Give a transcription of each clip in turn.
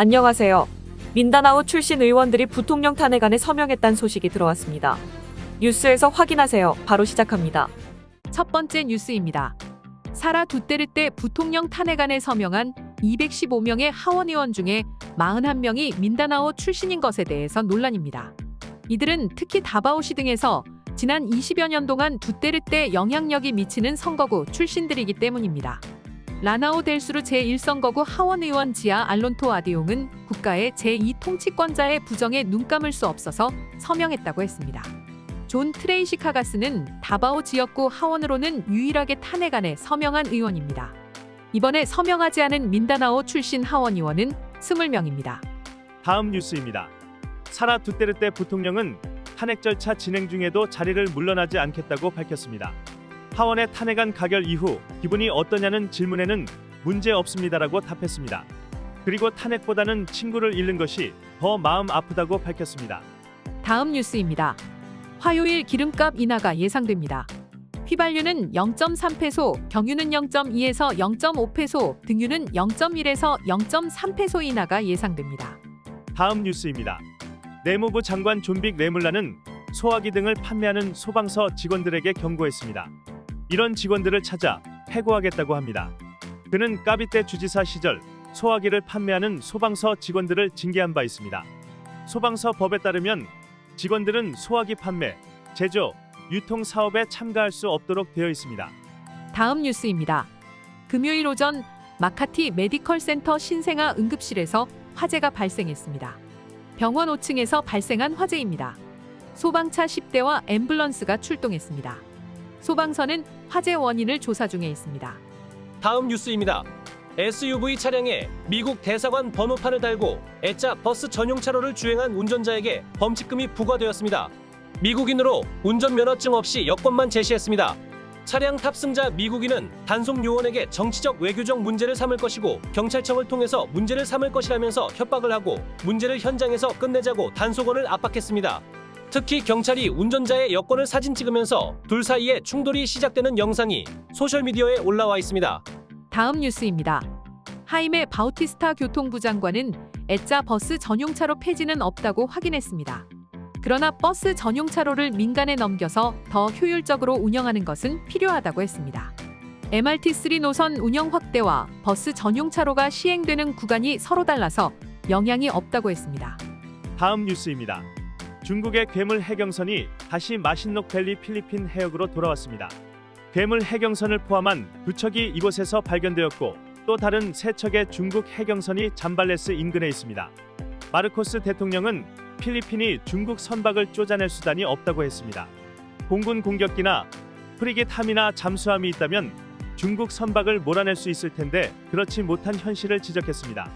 안녕하세요. 민다나오 출신 의원들이 부통령 탄핵안에 서명했다는 소식이 들어왔습니다. 뉴스에서 확인하세요. 바로 시작합니다. 첫 번째 뉴스입니다. 사라 두테르테 부통령 탄핵안에 서명한 215명의 하원 의원 중에 41명이 민다나오 출신인 것에 대해서 논란입니다. 이들은 특히 다바오시 등에서 지난 20여 년 동안 두테르테 영향력이 미치는 선거구 출신들이기 때문입니다. 라나오 델수르 제1선거구 하원 의원 지아 알론토 아디용은 국가의 제2통치권자의 부정에 눈 감을 수 없어서 서명했다고 했습니다. 존 트레이시 카가스는 다바오 지역구 하원으로는 유일하게 탄핵안에 서명한 의원입니다. 이번에 서명하지 않은 민다나오 출신 하원 의원은 20명입니다. 다음 뉴스입니다. 사라 두테르테 부통령은 탄핵 절차 진행 중에도 자리를 물러나지 않겠다고 밝혔습니다. 하원의 탄핵안 가결 이후 기분이 어떠냐는 질문에는 문제 없습니다라고 답했습니다. 그리고 탄핵보다는 친구를 잃는 것이 더 마음 아프다고 밝혔습니다. 다음 뉴스입니다. 화요일 기름값 인하가 예상됩니다. 휘발유는 0.3페소, 경유는 0.2에서 0.5페소, 등유는 0.1에서 0.3페소 인하가 예상됩니다. 다음 뉴스입니다. 내무부 장관 존빅 레물라는 소화기 등을 판매하는 소방서 직원들에게 경고했습니다. 이런 직원들을 찾아 해고하겠다고 합니다. 그는 까비떼 주지사 시절 소화기를 판매하는 소방서 직원들을 징계한 바 있습니다. 소방서 법에 따르면 직원들은 소화기 판매, 제조, 유통 사업에 참가할 수 없도록 되어 있습니다. 다음 뉴스입니다. 금요일 오전 마카티 메디컬 센터 신생아 응급실에서 화재가 발생했습니다. 병원 5층에서 발생한 화재입니다. 소방차 10대와 앰뷸런스가 출동했습니다. 소방서는 화재 원인을 조사 중에 있습니다. 다음 뉴스입니다. SUV 차량에 미국 대사관 번호판을 달고 애자 버스 전용 차로를 주행한 운전자에게 범칙금이 부과되었습니다. 미국인으로 운전면허증 없이 여권만 제시했습니다. 차량 탑승자 미국인은 단속 요원에게 정치적 외교적 문제를 삼을 것이고 경찰청을 통해서 문제를 삼을 것이라면서 협박을 하고 문제를 현장에서 끝내자고 단속원을 압박했습니다. 특히 경찰이 운전자의 여권을 사진 찍으면서 둘 사이에 충돌이 시작되는 영상이 소셜미디어에 올라와 있습니다. 다음 뉴스입니다. 하임의 바우티스타 교통부 장관은 애자 버스 전용차로 폐지는 없다고 확인했습니다. 그러나 버스 전용차로를 민간에 넘겨서 더 효율적으로 운영하는 것은 필요하다고 했습니다. MRT3 노선 운영 확대와 버스 전용차로가 시행되는 구간이 서로 달라서 영향이 없다고 했습니다. 다음 뉴스입니다. 중국의 괴물 해경선이 다시 마신녹밸리 필리핀 해역으로 돌아왔습니다. 괴물 해경선을 포함한 두 척이 이곳에서 발견되었고 또 다른 세 척의 중국 해경선이 잠발레스 인근에 있습니다. 마르코스 대통령은 필리핀이 중국 선박을 쫓아낼 수단이 없다고 했습니다. 공군 공격기나 프리깃 함이나 잠수함이 있다면 중국 선박을 몰아낼 수 있을 텐데 그렇지 못한 현실을 지적했습니다.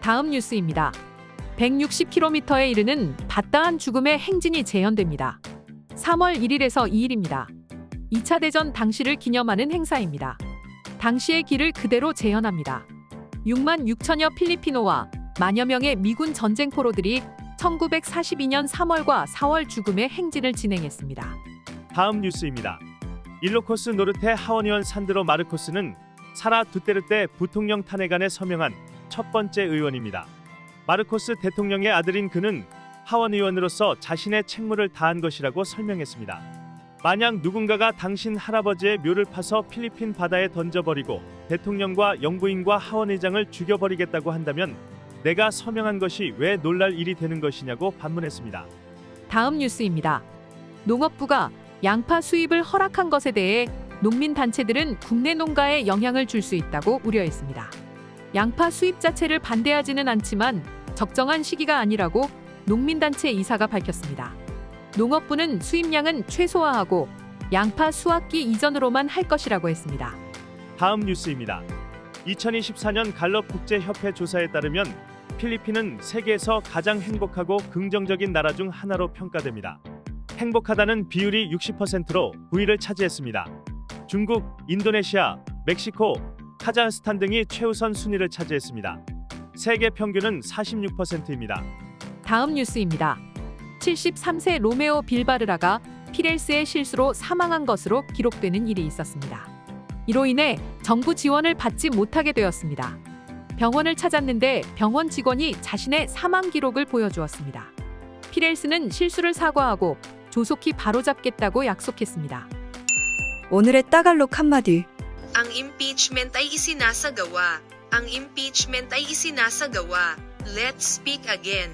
다음 뉴스입니다. 160km에 이르는 바다한 죽음의 행진이 재현됩니다. 3월 1일에서 2일입니다. 2차 대전 당시를 기념하는 행사입니다. 당시의 길을 그대로 재현합니다. 6만 6천여 필리피노와 만여 명의 미군 전쟁포로들이 1942년 3월과 4월 죽음의 행진을 진행했습니다. 다음 뉴스입니다. 일로코스 노르테 하원의원 산드로 마르코스는 사라 두테르테 부통령 탄핵안에 서명한 첫 번째 의원입니다. 마르코스 대통령의 아들인 그는 하원 의원으로서 자신의 책무를 다한 것이라고 설명했습니다. 만약 누군가가 당신 할아버지의 묘를 파서 필리핀 바다에 던져버리고 대통령과 영부인과 하원의장을 죽여버리겠다고 한다면 내가 서명한 것이 왜 놀랄 일이 되는 것이냐고 반문했습니다. 다음 뉴스입니다. 농업부가 양파 수입을 허락한 것에 대해 농민 단체들은 국내 농가에 영향을 줄 수 있다고 우려했습니다. 양파 수입 자체를 반대하지는 않지만 적정한 시기가 아니라고 농민 단체 이사가 밝혔습니다. 농업부는 수입량은 최소화하고 양파 수확기 이전으로만 할 것이라고 했습니다. 다음 뉴스입니다. 2024년 갈럽 국제협회 조사에 따르면 필리핀은 세계에서 가장 행복하고 긍정적인 나라 중 하나로 평가됩니다. 행복하다는 비율이 60%로 9위를 차지했습니다. 중국, 인도네시아, 멕시코, 카자흐스탄 등이 최우선 순위를 차지했습니다. 세계 평균은 46%입니다. 다음 뉴스입니다. 73세 로메오 빌바르라가 피렐스의 실수로 사망한 것으로 기록되는 일이 있었습니다. 이로 인해 정부 지원을 받지 못하게 되었습니다. 병원을 찾았는데 병원 직원이 자신의 사망 기록을 보여주었습니다. 피렐스는 실수를 사과하고 조속히 바로잡겠다고 약속했습니다. 오늘의 따갈록 한마디. Ang impeachment ay isinasagawa. Ang impeachment ay isinasagawa. Let's speak again.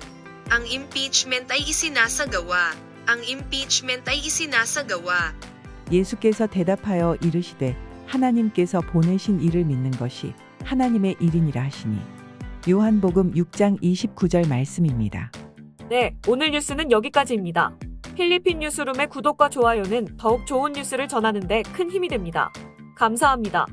Ang impeachment ay isinasagawa. Ang impeachment ay isinasagawa. 예수께서 대답하여 이르시되 하나님께서 보내신 이를 믿는 것이 하나님의 일이니라 하시니 요한복음 6장 29절 말씀입니다. 네, 오늘 뉴스는 여기까지입니다. 필리핀 뉴스룸의 구독과 좋아요는 더욱 좋은 뉴스를 전하는데 큰 힘이 됩니다. 감사합니다.